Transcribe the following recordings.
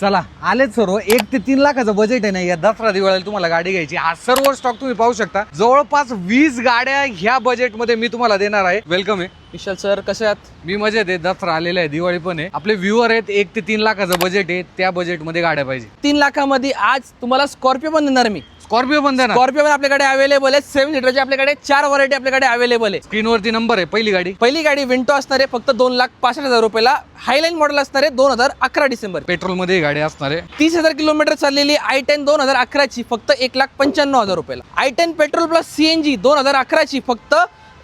चला आलेच सर्व. एक ते तीन लाखाचं बजेट आहे ना या दसरा दिवाळीला तुम्हाला गाडी घ्यायची. हा सर्व स्टॉक तुम्ही पाहू शकता. जवळपास वीस गाड्या ह्या बजेटमध्ये मी तुम्हाला देणार आहे. वेलकम आहे. विशाल सर कसे आहात? मी मजेत आहे. दसरा आलेला आहे दिवाळी पण आहे. आपले व्ह्युअर आहेत एक ते तीन लाखाचं बजेट आहे. त्या बजेटमध्ये गाड्या पाहिजे. तीन लाखामध्ये आज तुम्हाला स्कॉर्पिओ पण देणार मी. स्कॉर्पिओ पण द्या ना स्कॉर्पिओ पण आपल्याकडे अवेलेबल आहे. सेव्हन सीटरचे आपल्याकडे चार व्हरायटी आपल्याकडे अवेलेबल आहे. स्क्रीनवरती नंबर आहे पहिली गाडी. पहिली गाडी विंटो असणार आहे फक्त दोन लाख पासष्ट हजार रुपयाला. हायलाईन मॉडेल असणार आहे दोन हजार अकरा डिसेंबर. पेट्रोलमध्ये गाडी असणार आहे. तीस हजार किलोमीटर चाललेली आय टेन दोन हजार अकराची फक्त एक लाख पंच्याण्णव हजार रुपयाला. I ten petrol plus CNG दोन हजार अकराची फक्त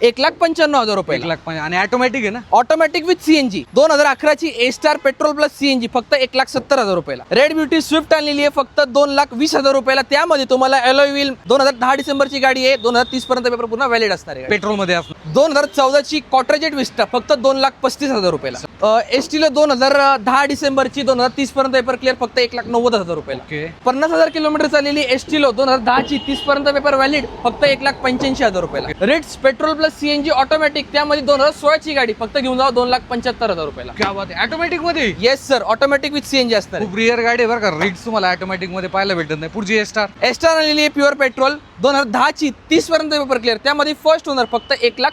एक लाख पंच्याण्णव हजार एक रुपयाला लाख आणि ऑटोमॅटिक आहे ना? ऑटोमॅटिक विथ सीएनजी दोन हजार अकराची A star petrol plus CNG फक्त एक लाख सत्तर हजार रुपयाला. रेड ब्युटी स्विफ्ट आणलेली आहे फक्त दोन लाख वीस हजार रुपयाला. त्यामध्ये तुम्हाला एलोय व्हील दोन हजार दहा डिसेंबरची गाडी आहे दोन हजार तीस पर्यंत पेपर पुन्हा व्हॅलिड असणार आहे. पेट्रोलमध्ये असणार. दोन हजार चौदाची कॉट्राजेट विस्टा फक्त दोन लाख पस्तीस हजार रुपयाला. एस टीला दोन हजार दहा डिसेंबरची दोन हजार तीस पर्यंत पेपर क्लिअर फक्त एक लाख नव्वद हजार रुपयाला. ओके. पन्नास हजार किलोमीटर चाललेली एस टी लो दोन हजार दहाची तीस पर्यंत पेपर व्हॅलिड फक्त एक लाख पंच्याऐंशी हजार रुपयाला. Ritz petrol plus CNG automatic त्यामध्ये दोन हजार सोळाची गाडी फक्त घेऊन जावा दोन लाख पंच्याहत्तर हजार रुपयाला. क्या बात आहे. ऑटोमॅटिकमध्ये? Yes sir automatic with CNG खूप रिअर गाडी आहे बरं का. रिक्स तुम्हाला ऑटोमॅटिकमध्ये पाहायला भेटत नाही. पुढची स्टार एस्टार आलेली आहे प्युअर पेट्रोल दोन हजार दहाची तीस पर्यंत पेपर क्लिअर त्यामध्ये फर्स्ट ओनर फक्त एक लाख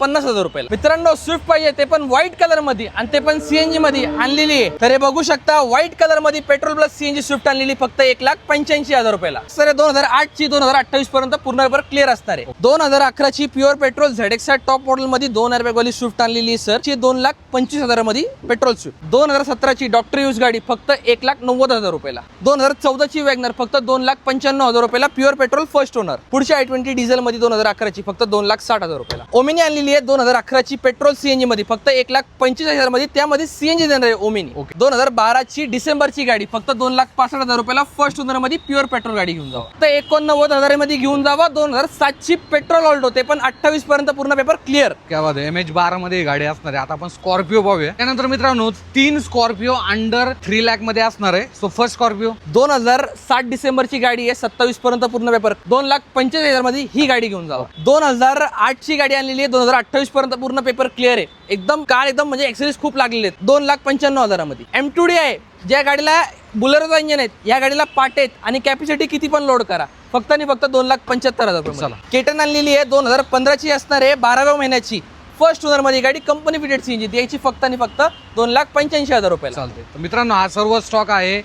पन्नास हजार रुपयाला. मित्रांनो स्विफ्ट पाहिजे ते पण व्हाईट कलरमध्ये आणि ते पण सीएनजी मध्ये आणलेली आहे. तर हे बघू शकता व्हाईट कलरमध्ये पेट्रोल प्लस सीएनजी स्विफ्ट आणलेली फक्त एक लाख पंच्याऐंशी हजार रुपयाला. सर दोन हजार आठ ची दोन हजार अठ्ठावीस पर्यंत पूर्ण पेपर क्लिअर असणार आहे. दोन हजार अकराची प्युअर पेट्रोल झेडेक्सा टॉप मॉडेल मध्ये दोन हजार वाली स्विफ्ट आणलेली सर ची दोन लाख पंचवीस हजारमध्ये पेट्रोल स्विफ्ट दोन हजार सतराची डॉक्टर यूज गाडी फक्त एक लाख नव्वद हजार रुपयाला. दोन हजार चौदाची वॅगनर फक्त दोन लाख पंच्याण्णव हजार रुपयाला प्युअर पेट्रोल फर्स्ट ओनर पुढच्या आय ट्वेंटी डिझेल मध्ये दोन हजार अकराची फक्त दोन लाख साठ हजार रुपयाला. ओमिनी आणलेली आहे दोन हजार अकराची पेट्रोल सीएनजी मध्ये फक्त एक लाख पंचवीस हजारमध्ये त्यामध्ये सीएनजी देणार आहे ओमिनी. दोन हजार बाराची डिसेंबरची गाडी फक्त दोन लाख पासष्ट हजार रुपयाला फर्स्ट ओनरमध्ये प्युअर पेट्रोल गाडी घेऊन जावा. तर एकोणनव्वद हजारमध्ये घेऊन जावा. दोन हजार सातची पेट्रोल ऑल्टो ते पण अठ्ठावीस पर्यंत पूर्ण पेपर क्लिअर. क्या बात एम एच बारा मध्ये ही गाडी असणार आहे. आता आपण स्कॉर्पिओ पाहूया त्यानंतर मित्रांनो तीन स्कॉर्पिओ अंडर थ्री लॅकमध्ये असणार आहे. सो फर्स्ट स्कॉर्पिओ दोन हजार सात डिसेंबरची गाडी आहे सत्तावीस पर्यंत पूर्ण पेपर. दोन लाख पंचेचाळीस हजारमध्ये ही गाडी घेऊन जावा. दोन हजार आठ ची गाडी आणलेली आहे दोन हजार अठ्ठावीस पर्यंत पूर्ण पेपर क्लिअर आहे. एकदम कार एकदम म्हणजे एक्सरीज खूप लागलेले आहेत. दोन लाख पंच्याण्णव हजारामध्ये. एम टू डी आहे. ज्या गाडीला बुलेरोचा इंजन आहेत. या गाडीला पाट आहेत आणि कॅपॅसिटी किती पण लोड करा. फक्त आणि फक्त दोन लाख पंच्याहत्तर हजार चला. रुपये केटन आणलेली आहे दोन हजार पंधराची असणार आहे बाराव्या महिन्याची. फर्स्ट ओनरमध्ये गाडी कंपनी फिटेड सीएनजी द्यायची फक्त आणि फक्त दोन लाख पंच्याऐंशी हजार रुपयाला. चालते तर मित्रांनो हा सर्व स्टॉक आहे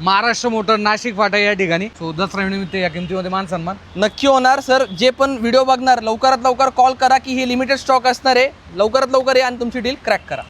महाराष्ट्र मोटर नाशिक फाटा या ठिकाणी. सो दसरा निमित्त या किमतीमध्ये मान सन्मान. नक्की होणार सर जे पण व्हिडिओ बघणार लवकरात लवकर कॉल करा की हे लिमिटेड स्टॉक असणार आहे. लवकरात लवकर या आणि तुमची डील क्रॅक करा.